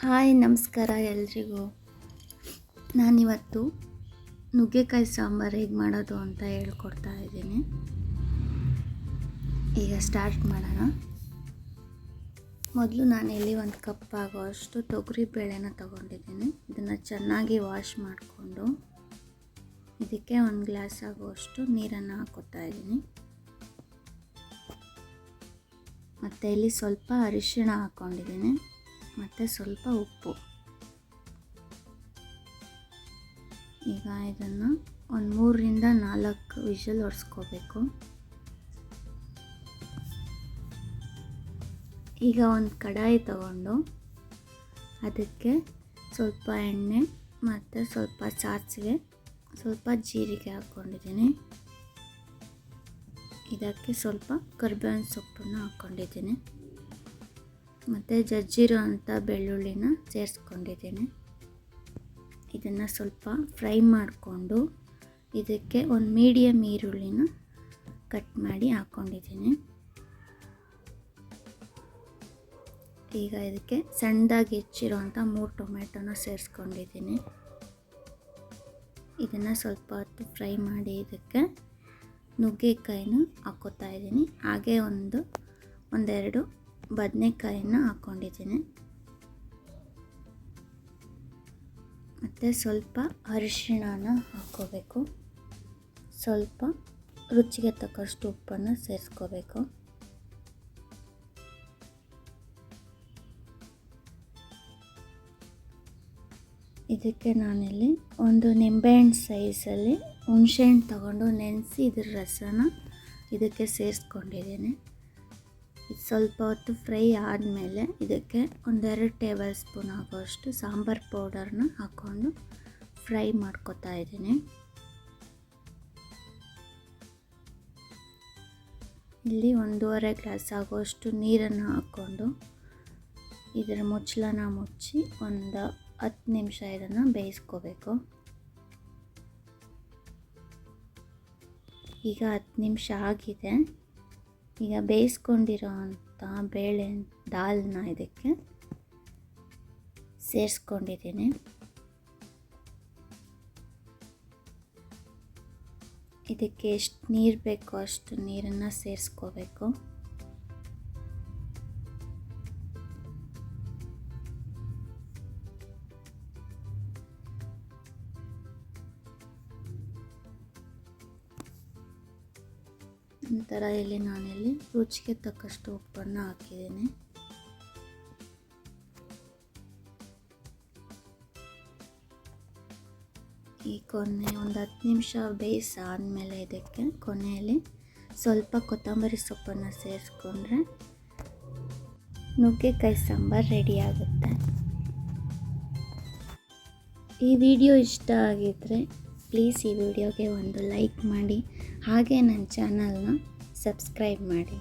Hi, ನಮಸ್ಕಾರ ಎಲ್ರಿಗೂ. ನಾನಿವತ್ತು ನುಗ್ಗೆಕಾಯಿ ಸಾಂಬಾರು ಹೇಗೆ ಮಾಡೋದು ಅಂತ ಹೇಳ್ಕೊಡ್ತಾ ಇದ್ದೀನಿ. ಈಗ ಸ್ಟಾರ್ಟ್ ಮಾಡೋಣ. ಮೊದಲು ನಾನು ಇಲ್ಲಿ ಒಂದು ಕಪ್ ಆಗೋಷ್ಟು ತೊಗರಿ ಬೇಳೆನ ತೊಗೊಂಡಿದ್ದೀನಿ. ಇದನ್ನು ಚೆನ್ನಾಗಿ ವಾಶ್ ಮಾಡಿಕೊಂಡು ಇದಕ್ಕೆ ಒಂದು ಗ್ಲಾಸ್ ಆಗುವಷ್ಟು ನೀರನ್ನು ಹಾಕೋತಾ ಇದ್ದೀನಿ. ಮತ್ತು ಇಲ್ಲಿ ಸ್ವಲ್ಪ ಅರಿಶಿಣ ಹಾಕ್ಕೊಂಡಿದ್ದೀನಿ ಮತ್ತು ಸ್ವಲ್ಪ ಉಪ್ಪು. ಈಗ ಇದನ್ನು ಒಂದು ಮೂರರಿಂದ ನಾಲ್ಕು ವಿಷಲ್ ಒರೆಸ್ಕೋಬೇಕು. ಈಗ ಒಂದು ಕಡಾಯಿ ತಗೊಂಡು ಅದಕ್ಕೆ ಸ್ವಲ್ಪ ಎಣ್ಣೆ ಮತ್ತು ಸ್ವಲ್ಪ ಸಾಸಿವೆ, ಸ್ವಲ್ಪ ಜೀರಿಗೆ ಹಾಕ್ಕೊಂಡಿದ್ದೀನಿ ಇದಕ್ಕೆ ಸ್ವಲ್ಪ ಕರ್ಬೇವಿನ ಸೊಪ್ಪನ್ನು ಹಾಕ್ಕೊಂಡಿದ್ದೀನಿ ಮತ್ತು ಜಜ್ಜಿರೋ ಅಂಥ ಬೆಳ್ಳುಳ್ಳಿನ ಸೇರಿಸ್ಕೊಂಡಿದ್ದೀನಿ. ಇದನ್ನು ಸ್ವಲ್ಪ ಫ್ರೈ ಮಾಡಿಕೊಂಡು ಇದಕ್ಕೆ ಒಂದು ಮೀಡಿಯಮ್ ಈರುಳ್ಳಿನ ಕಟ್ ಮಾಡಿ ಹಾಕ್ಕೊಂಡಿದ್ದೀನಿ ಈಗ ಇದಕ್ಕೆ ಸಣ್ಣದಾಗಿ ಹೆಚ್ಚಿರೋವಂಥ ಮೂರು ಟೊಮೆಟೊನ ಸೇರಿಸ್ಕೊಂಡಿದ್ದೀನಿ. ಇದನ್ನು ಸ್ವಲ್ಪ ಹೊತ್ತು ಫ್ರೈ ಮಾಡಿ ಇದಕ್ಕೆ ನುಗ್ಗೆಕಾಯಿನ ಹಾಕೋತಾ ಇದ್ದೀನಿ. ಹಾಗೆ ಒಂದು, ಒಂದೆರಡು ಬದನೆಕಾಯಿನ ಹಾಕ್ಕೊಂಡಿದ್ದೀನಿ. ಮತ್ತು ಸ್ವಲ್ಪ ಅರಿಶಿಣನ ಹಾಕ್ಕೋಬೇಕು. ಸ್ವಲ್ಪ ರುಚಿಗೆ ತಕ್ಕಷ್ಟು ಉಪ್ಪನ್ನು ಸೇರಿಸ್ಕೋಬೇಕು. ಇದಕ್ಕೆ ನಾನಿಲ್ಲಿ ಒಂದು ನಿಂಬೆಹಣ್ಣು ಸೈಜಲ್ಲಿ ಹುಣಸೆಹಣ್ಣು ತಗೊಂಡು ನೆನೆಸಿ ಇದ್ರ ರಸನ ಇದಕ್ಕೆ ಸೇರಿಸ್ಕೊಂಡಿದ್ದೀನಿ. ಸ್ವಲ್ಪ ಹೊತ್ತು ಫ್ರೈ ಆದಮೇಲೆ ಇದಕ್ಕೆ ಒಂದೆರಡು ಟೇಬಲ್ ಸ್ಪೂನ್ ಆಗೋಷ್ಟು ಸಾಂಬಾರು ಪೌಡರ್ನ ಹಾಕ್ಕೊಂಡು ಫ್ರೈ ಮಾಡ್ಕೊತಾ ಇದ್ದೀನಿ. ಇಲ್ಲಿ ಒಂದೂವರೆ ಗ್ಲಾಸ್ ಆಗೋಷ್ಟು ನೀರನ್ನು ಹಾಕ್ಕೊಂಡು ಇದರ ಮುಚ್ಚಳನ ಮುಚ್ಚಿ ಒಂದು ಹತ್ತು ನಿಮಿಷ ಇದನ್ನು ಬೇಯಿಸ್ಕೋಬೇಕು. ಈಗ ಹತ್ತು ನಿಮಿಷ ಆಗಿದೆ. ಈಗ ಬೇಯಿಸ್ಕೊಂಡಿರೋ ಅಂಥ ಬೇಳೆ ದಾಲ್ನ ಇದಕ್ಕೆ ಸೇರಿಸ್ಕೊಂಡಿದ್ದೀನಿ. ಇದಕ್ಕೆ ಎಷ್ಟು ನೀರು ಬೇಕೋ ಅಷ್ಟು ನೀರನ್ನು ಸೇರಿಸ್ಕೋಬೇಕು. ನಂತರ ಇಲ್ಲಿ ನಾನಿಲ್ಲಿ ರುಚಿಗೆ ತಕ್ಕಷ್ಟು ಉಪ್ಪನ್ನು ಹಾಕಿದ್ದೀನಿ. ಈ ಕೊನೆ ಒಂದು ಹತ್ತು ನಿಮಿಷ ಬೇಯಿಸಾದ್ಮೇಲೆ ಇದಕ್ಕೆ ಕೊನೆಯಲ್ಲಿ ಸ್ವಲ್ಪ ಕೊತ್ತಂಬರಿ ಸೊಪ್ಪನ್ನು ಸೇರಿಸ್ಕೊಂಡ್ರೆ ನುಗ್ಗೆಕಾಯಿ ಸಾಂಬಾರು ರೆಡಿಯಾಗುತ್ತೆ ಈ ವಿಡಿಯೋ ಇಷ್ಟ ಆಗಿದ್ದರೆ ಪ್ಲೀಸ್ ಈ ವಿಡಿಯೋಗೆ ಒಂದು ಲೈಕ್ ಮಾಡಿ ಹಾಗೆ ನನ್ನ ಚಾನಲ್ನ ಸಬ್ಸ್ಕ್ರೈಬ್ ಮಾಡಿ